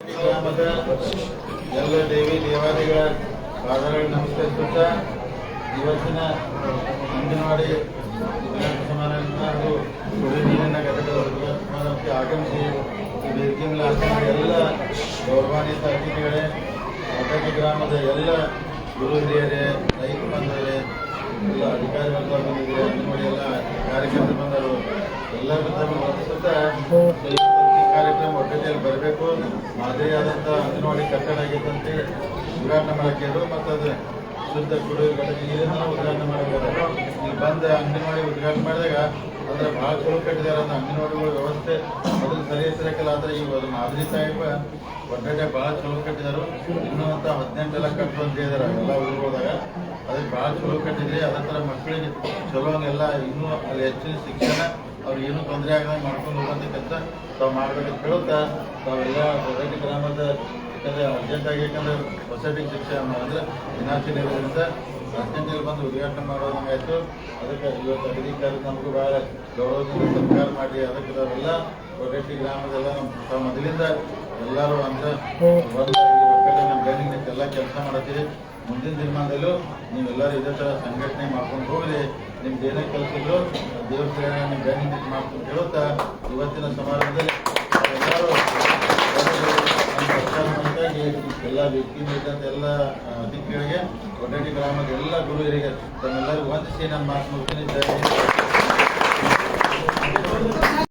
ಗ್ರಾಮದ ಎಲ್ಲ ದೇವಿ ದೇವಾಲಯಗಳ ಪಾದಗಳಿಗೆ ನಮಸ್ಕರಿಸುತ್ತಾ ಇವತ್ತಿನ ಅಂಗನವಾಡಿ ಸಮಾರಂಭ ಹಾಗೂ ಕುಡಿಯುವ ನೀರಿನ ಘಟಕದ ಉದ್ಘಾಟನಾ ಸಮಾರಂಭಕ್ಕೆ ಆಗಮಿಸಿ ಆಸೀನ ಎಲ್ಲ ಗೌರವಾನ್ವಿತ ಅತಿಥಿಗಳೇ ಮಠಕ್ಕೆ ಗ್ರಾಮದ ಎಲ್ಲ ಗುರು ಹಿರಿಯರೇ ರೈತ ಬಂಧುಗಳೇ, ಎಲ್ಲ ಅಧಿಕಾರಿ ವರ್ಗ ಬಂದಿದ್ದಾರೆ ಅಂಗನವಾಡಿ ಎಲ್ಲ ಕಾರ್ಯಕರ್ತರು ಬಂದರು ಎಲ್ಲರಿಗೂ ತಮ್ಮ ಬರಬೇಕು ಮಾದರಿಯಾದಂಥ ಅಂಗನವಾಡಿ ಕಟ್ಟಡ ಆಗಿದ್ದಂತೆ ಉದ್ಘಾಟನೆ ಮಾಡಕ್ಕಿದ್ರು ಮತ್ತು ಅದು ಶುದ್ಧ ಕುಡಿಯುವ ನೀರನ್ನು ಉದ್ಘಾಟನೆ ಮಾಡಬೇಕು ಇಲ್ಲಿ ಬಂದ ಅಂಗನವಾಡಿ ಉದ್ಘಾಟನೆ ಮಾಡಿದಾಗ ಅಂದ್ರೆ ಭಾಳ ಚಲೋ ಕಟ್ಟಿದ್ದಾರೆ ಅಂದ್ರೆ ಅಂಗನವಾಡಿಗಳ ವ್ಯವಸ್ಥೆ ಮೊದಲು ಸರಿ ಹೆಸರಕ್ಕೆಲ್ಲ ಆದ್ರೆ ಈಗ ಅದು ಮಾದರಿ ಸಾಹೇಬ ಒಟ್ಟೆ ಭಾಳ ಚಲೋ ಕಟ್ಟಿದ್ದಾರೆ. ಇನ್ನೂ ಅಂತ ಹದಿನೆಂಟೆಲ್ಲ ಕಟ್ಟು ಅಂತ ಹೇಳಿದಾರೆ ಎಲ್ಲ ಊರುಗಳದಾಗ ಅದಕ್ಕೆ ಭಾಳ ಚಲೋ ಕಟ್ಟಿದ್ರಿ. ಅದರ ಥರ ಮಕ್ಕಳಿಗೆ ಚಲೋ ಹಂಗೆಲ್ಲ ಇನ್ನೂ ಅಲ್ಲಿ ಹೆಚ್ಚಿನ ಶಿಕ್ಷಣ ಅವ್ರಿಗೆ ಏನು ತೊಂದರೆ ಆಗದಂಗೆ ಮಾಡ್ಕೊಂಡು ಹೋಗುವಂಥ ತಾವು ಮಾಡಬೇಕು ಹೇಳುತ್ತಾ ತಾವೆಲ್ಲ ಸೊಸೈಟಿ ಗ್ರಾಮದ ಯಾಕಂದ್ರೆ ಅರ್ಜೆಂಟ್ ಆಗಿ ಯಾಕಂದ್ರೆ ಸೊಸೈಟಿಗೆ ಶಿಕ್ಷಣ ಅಂದ್ರೆ ವಿನಾಶಿ ಇರೋದ್ರಿಂದ ಅರ್ಜೆಂಟಲ್ಲಿ ಬಂದು ಉದ್ಘಾಟನೆ ಮಾಡೋದಂಗೆ ಆಯಿತು. ಅದಕ್ಕೆ ಇವತ್ತು ಅಧಿಕಾರಿ ನಮಗೂ ಭಾಳ ಗೌರವದಿಂದ ಸತ್ಕಾರ ಮಾಡಿ, ಅದಕ್ಕೆ ನಾವೆಲ್ಲ ಸೊಸೈಟಿ ಗ್ರಾಮದೆಲ್ಲ ನಮ್ಮ ಮೊದಲಿಂದ ಎಲ್ಲರೂ ಅಂತ ನಮ್ಮ ಗೈನಿಂಗ್ ಎಲ್ಲ ಕೆಲಸ ಮಾಡತ್ತೀವಿ ಮುಂದಿನ ದಿನಮಾನದಲ್ಲೂ ನೀವೆಲ್ಲರೂ ಇದೇ ಥರ ಸಂಘಟನೆ ಮಾಡ್ಕೊಂಡು ಹೋಗಲಿ ನಿಮ್ದು ಏನೇ ಕೆಲಸ ಇದ್ರು ದೇವ್ರ ಸೇವೆ ಮಾಡ್ಕೊಂಡು ಹೇಳುತ್ತಾ ಇವತ್ತಿನ ಸಮಾರಂಭದಲ್ಲಿ ಎಲ್ಲರೂ ಎಲ್ಲ ವ್ಯಕ್ತಿ ಮೇಲಿದ್ದಂಥ ಎಲ್ಲ ಅತಿಥಿಗಳಿಗೆ ಒಡ್ಡಡಿ ಗ್ರಾಮದ ಎಲ್ಲ ಗುರುವರಿಗೆ ತಮ್ಮೆಲ್ಲರಿಗೂ ವಂದಿಸಿ ನಾನು ಮಾತು ಮುಗಿಸ್ತೀನಿ.